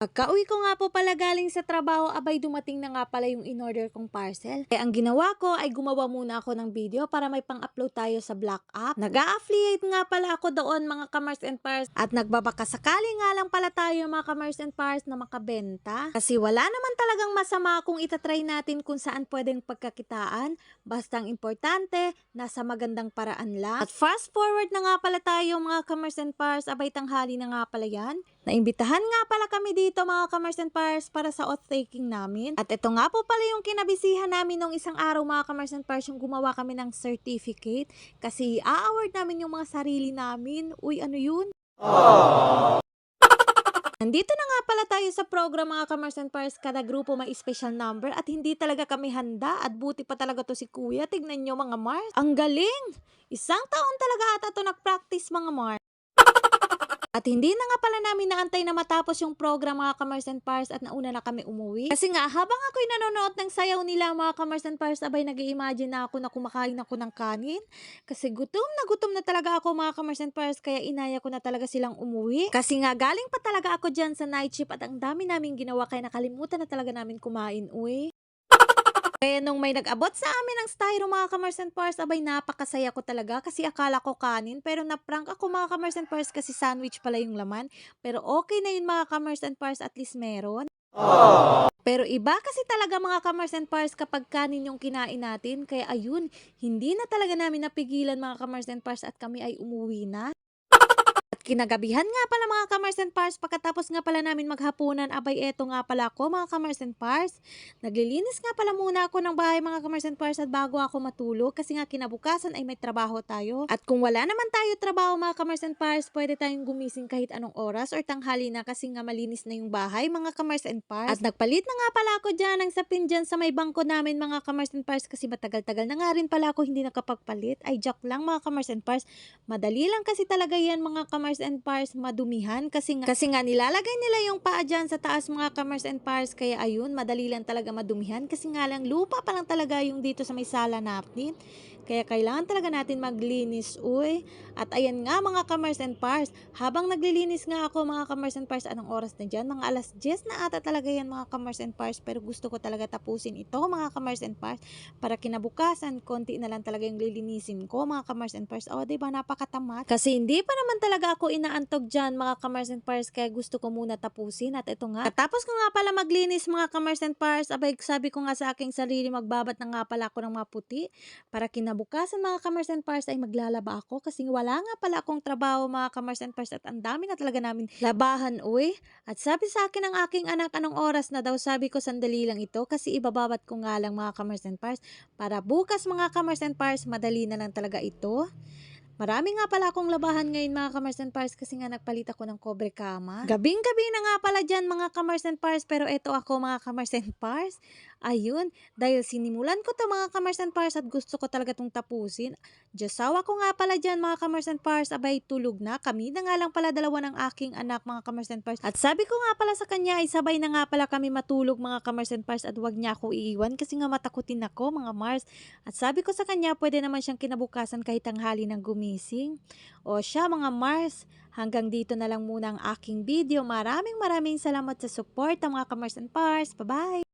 Pagka-uwi ko nga po pala galing sa trabaho, abay dumating na nga pala yung in-order kong parcel. Kaya ang ginawa ko ay gumawa muna ako ng video para may pang-upload tayo sa Black App. Nag-a-affiliate nga pala ako doon mga Kamars and Pars at nagbabaka sakali nga lang pala tayo mga Kamars and Pars na makabenta. Kasi wala naman talagang masama kung itatry natin kung saan pwedeng pagkakitaan. Basta ang importante, nasa magandang paraan lang. At fast forward na nga pala tayo mga Kamars and Pars, abay tanghali na nga pala yan. Naimbitahan nga pala kami dito mga Kamars and Pars para sa oath-taking namin. At ito nga po pala yung kinabisihan namin nung isang araw mga Kamars and Pars yung gumawa kami ng certificate. Kasi a-award namin yung mga sarili namin. Uy, ano yun? Nandito na nga pala tayo sa program mga Kamars and Pars, kada grupo may special number at hindi talaga kami handa at buti pa talaga to si Kuya. Tignan nyo mga Mars. Ang galing! Isang taon talaga ata to nag-practice mga Mars. At hindi na nga pala namin naantay na matapos yung program mga Kamars and Pars at nauna na kami umuwi. Kasi nga habang ako'y nanonood ng sayaw nila mga Kamars and Pars, abay nag imagine na ako na kumakain ako ng kanin. Kasi gutom na gutom na talaga ako mga Kamars and Pars, kaya inaya ko na talaga silang umuwi. Kasi nga galing pa talaga ako dyan sa night shift at ang dami namin ginawa kaya nakalimutan na talaga namin kumain uwi. Kaya nung may nag-abot sa amin ng styro mga Kamars and Pars, abay napakasaya ko talaga kasi akala ko kanin. Pero na-prank ako mga Kamars and Pars kasi sandwich pala yung laman. Pero okay na yun mga Kamars and Pars, at least meron. Pero iba kasi talaga mga Kamars and Pars kapag kanin yung kinain natin. Kaya ayun, hindi na talaga namin napigilan mga Kamars and Pars at kami ay umuwi na. At kinagabihan nga pala mga Kamars and Pars, pagkatapos nga pala namin maghapunan, abay eto nga pala ako mga Kamars and Pars. Naglilinis nga pala muna ako ng bahay mga Kamars and Pars at bago ako matulog kasi nga kinabukasan ay may trabaho tayo. At kung wala naman tayo trabaho mga Kamars and Pars, pwede tayong gumising kahit anong oras or tanghali na kasi nga malinis na yung bahay mga Kamars and Pars. At nagpalit na nga pala ako dyan ng sapin dyan sa may bangko namin mga Kamars and Pars kasi matagal-tagal na nga rin pala ako hindi nakapagpalit. Ay joke lang mga Kamars and Pars. Madali lang kasi talaga yan mga Kamars and Pars madumihan kasi nga, kasi nga nilalagay nila yung paa dyan sa taas mga Kamars and Pars kaya ayun madali lang talaga madumihan kasi nga lang lupa pa lang talaga yung dito sa may sala natin. Kaya kailangan talaga natin maglinis, uy. At ayan nga mga Kamars and Pars, habang naglilinis nga ako mga Kamars and Pars, anong oras na dyan? Mga alas 10 na ata talaga yan mga Kamars and Pars, pero gusto ko talaga tapusin ito mga Kamars and Pars, para kinabukasan, konti na lang talaga yung lilinisin ko mga Kamars and Pars. O, diba, napakatamat. Kasi hindi pa naman talaga inaantog dyan mga Kamars and Pars, kaya gusto ko muna tapusin. At ito nga, tapos ko nga pala maglinis mga Kamars and Pars, abay sabi ko nga sa aking sarili, magbabat na nga pala ako ng maputi, para kinabukasan mga Kamars and Pars ay maglalaba ako, kasi wala nga pala akong trabaho mga Kamars and Pars, at ang dami na talaga namin labahan, uy. At sabi sa akin ng aking anak, anong oras na daw, sabi ko sandali lang ito, kasi ibababat ko nga lang mga Kamars and Pars, para bukas mga Kamars and Pars, madali na lang talaga ito. Marami nga pala akong labahan ngayon mga Kamars and Pars kasi nga nagpalit ako ng cobre kama. Gabing-gabi na nga pala dyan mga Kamars and Pars pero eto ako mga Kamars and Pars. Ayun, dahil sinimulan ko to mga Kamars and Pars at gusto ko talaga itong tapusin. Diyosawa ko nga pala dyan mga Kamars and Pars, abay tulog na. Kami na nga lang pala dalawa ng aking anak mga Kamars and Pars. At sabi ko nga pala sa kanya ay sabay na nga pala kami matulog mga Kamars and Pars at wag niya ako iiwan kasi nga matakutin ako mga Mars. At sabi ko sa kanya pwede naman siyang kinabukasan kahit tanghali ng gumising. O siya mga Mars, hanggang dito na lang muna ang aking video. Maraming maraming salamat sa support mga Kamars and Pars. Bye-bye!